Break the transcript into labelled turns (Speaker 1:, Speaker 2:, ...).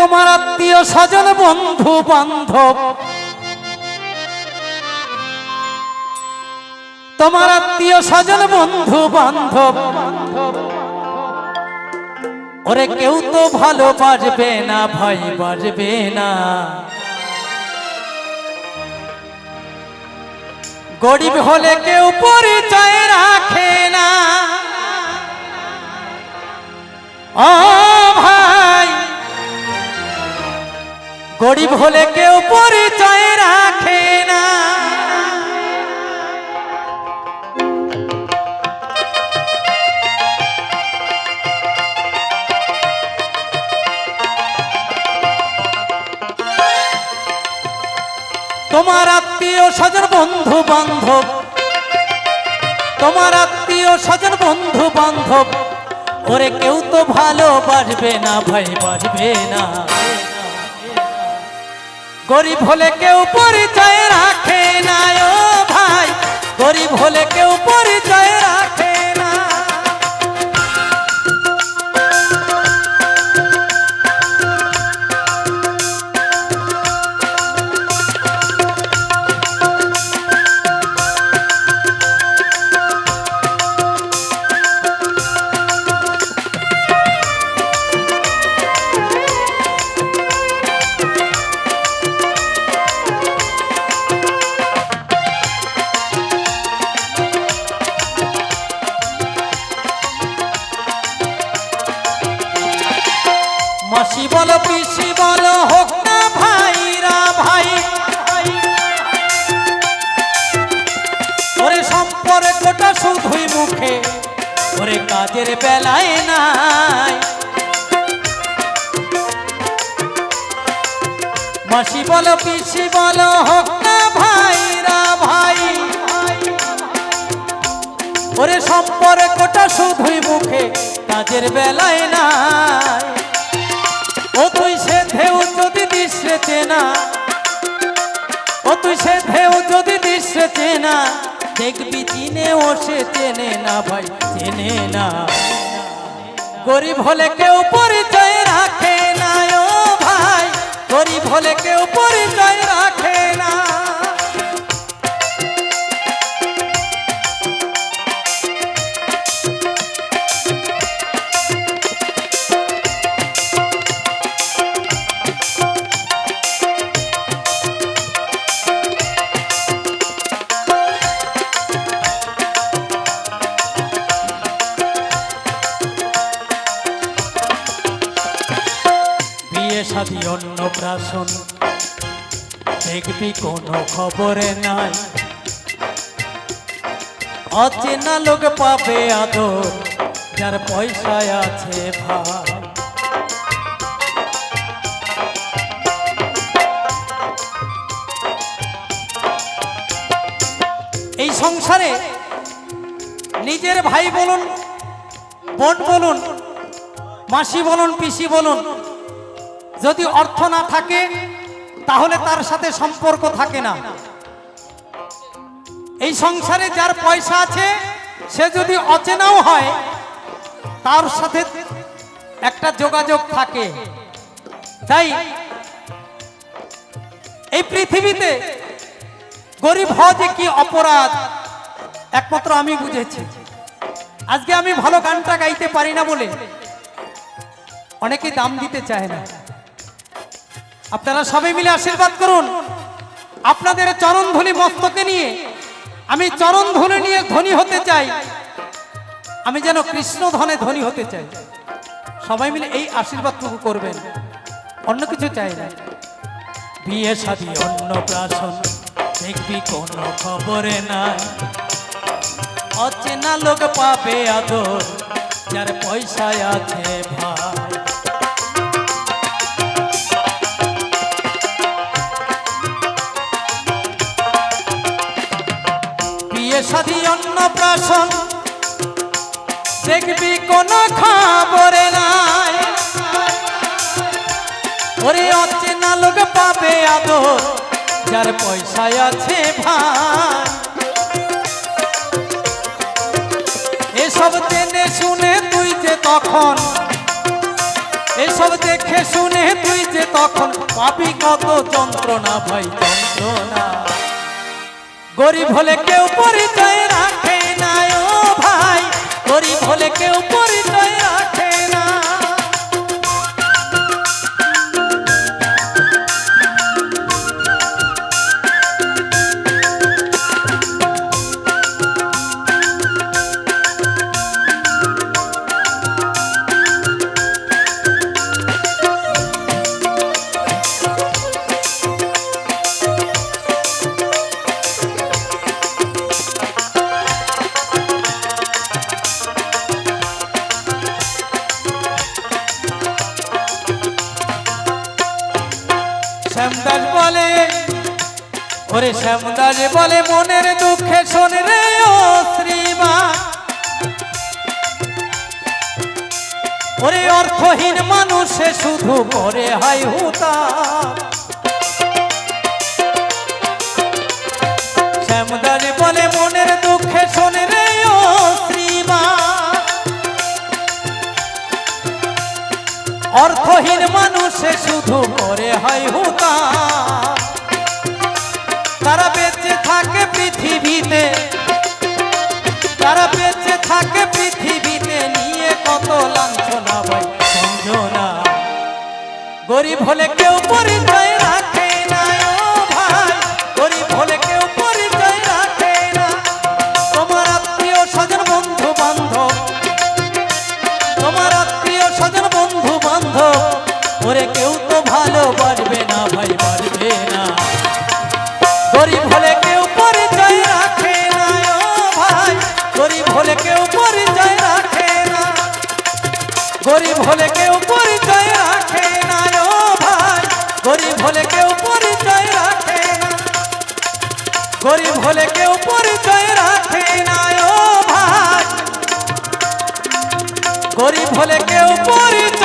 Speaker 1: তোমার আত্মীয় স্বজন, বন্ধু বান্ধব। তোমার আত্মীয় স্বজন, বন্ধু বান্ধব। ওরে কেউ তো ভালো বাজবে না ভাই বাজবে না। গরিব হলে কেউ পরিচয় রাখে না। ও গরিব হলে কেউ পরিচয় রাখে না। তোমার আত্মীয় স্বজন বন্ধু বান্ধব, তোমার আত্মীয় স্বজন বন্ধু বান্ধব, ওরে কেউ তো ভালো বাজবে না ভাই বাজবে না। গরিব হলে কেউ পরিচয় রাখে না ও ভাই। গরিব হলে কেউ পরিচয় মুখে, ওরে কাজের বেলায় নাই। মাসি বলো, পিসি বলো, হোক ভাইরা ভাই। ওরে সম্পর্কটা শুধুই মুখে, কাজের বেলায় নাই। ও তুই সে ঢেউ যদি দৃশ্যে চেনা ও তুই সে ঢেউ যদি দৃশ্যে চেনা দেখবি চিনে ও সে চেনে না ভাই, চেনে না। গরিব হলে কেউ পরিচয় রাখে না, ও ভাই। গরিব হলে কেউ পরিচয় শাদী অন্নপ্রাশন দেখবি কোনো খবরে নাই। অচেনা লোক পাবে আদর, যার পয়সায় আছে ভাই এই সংসারে নিজের ভাই বলুন, বোন বলুন, মাসি বলুন, পিসি বলুন যদি অর্থ না থাকে, তাহলে তার সাথে সম্পর্ক থাকে না। এই সংসারে যার পয়সা আছে, সে যদি অচেনাও হয়, তার সাথে একটা যোগাযোগ থাকে। তাই এই পৃথিবীতে গরিব হওয়া যে কি অপরাধ, একমাত্র আমি বুঝেছি। আজকে আমি ভালো গানটা গাইতে পারি না বলে অনেকে দাম দিতে চায় না। আপনারা সবাই মিলে আশীর্বাদ করুন। আপনাদের চরণধ্বনি মস্তকে নিয়ে, আমি চরণধ্বনি নিয়ে ধনী হতে চাই। আমি যেন কৃষ্ণ ধনে ধনী হতে চাই। সবাই মিলে এই আশীর্বাদটুকু করবেন। অন্য কিছু চাই না। বিয়ে শাদী অন্নপ্রাশন দেখবি কোনো খবরে নাই। অচেনা লোক পাবে আদর, যার পয়সায় আছে ভাই শাদী অন্নপ্রাশন। দেখবি কোনো খবরে নাই। ওরে অচেনা লোক পাবে আদর, যার পয়সায় আছে ভাই এসব জেনে শুনে তুই যে তখন, এসব দেখে শুনে তুই যে তখন, পাবি কত যন্ত্রণা ভাই যন্ত্রণা। গরিব হলে কেউ পরিচয় রাখে না ও ভাই। গরিব হলে কেউ পরিচয় ওরে শ্যামদাস বলে, মনের দুঃখে শোন রে ও শ্রীমা। ওরে অর্থহীন মানুষে শুধু করে হাই হুতা শ্যামদাস বলে, মনের দুঃখে শোন রে ও শ্রীমা। অর্থহীন মানুষে শুধু করে হয় হুতা তারা বেঁচে থাকে পৃথিবীতে, তারা বেঁচে থাকে পৃথিবীতে। নিয়ে কত লাঞ্ছনা ভাই সঞ্জনা গরিব হলে কেউ পরিচয় রাখে গরিব হলে কেউ পরিচয় রাখে না ও ভাই গরিব হলে কেউ পরিচয়